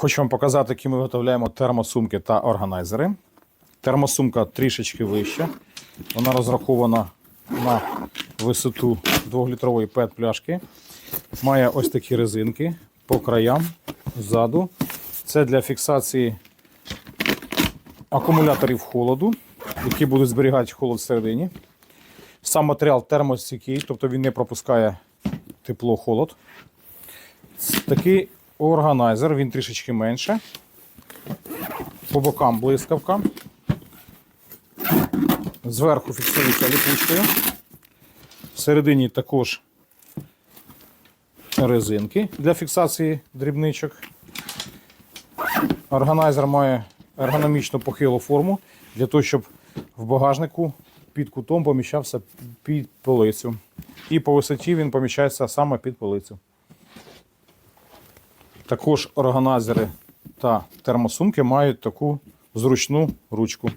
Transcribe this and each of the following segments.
Хочу вам показати, які ми виготовляємо термосумки та органайзери. Термосумка трішечки вища. Вона розрахована на висоту 2-літрової пет-пляшки. Має ось такі резинки по краям, ззаду. Це для фіксації акумуляторів холоду, які будуть зберігати холод всередині. Сам матеріал термостійкий, тобто він не пропускає тепло-холод. Такий органайзер, він трішечки менше. По бокам блискавка. Зверху фіксується ліпучкою. Всередині також резинки для фіксації дрібничок. Органайзер має ергономічну похилу форму для того, щоб в багажнику під кутом поміщався під полицю. І по висоті він поміщається саме під полицю. Також органайзери та термосумки мають таку зручну ручку.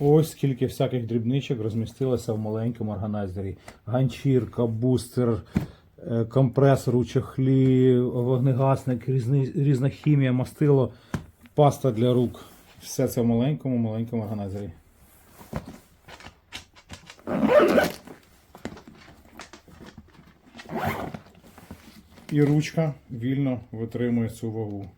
Ось скільки всяких дрібничок розмістилося в маленькому органайзері. Ганчірка, бустер, е, компресор у чохлі, вогнегасник, різни, різна хімія, мастило, паста для рук. Все це в маленькому маленькому органайзері. І ручка вільно витримує цю вагу.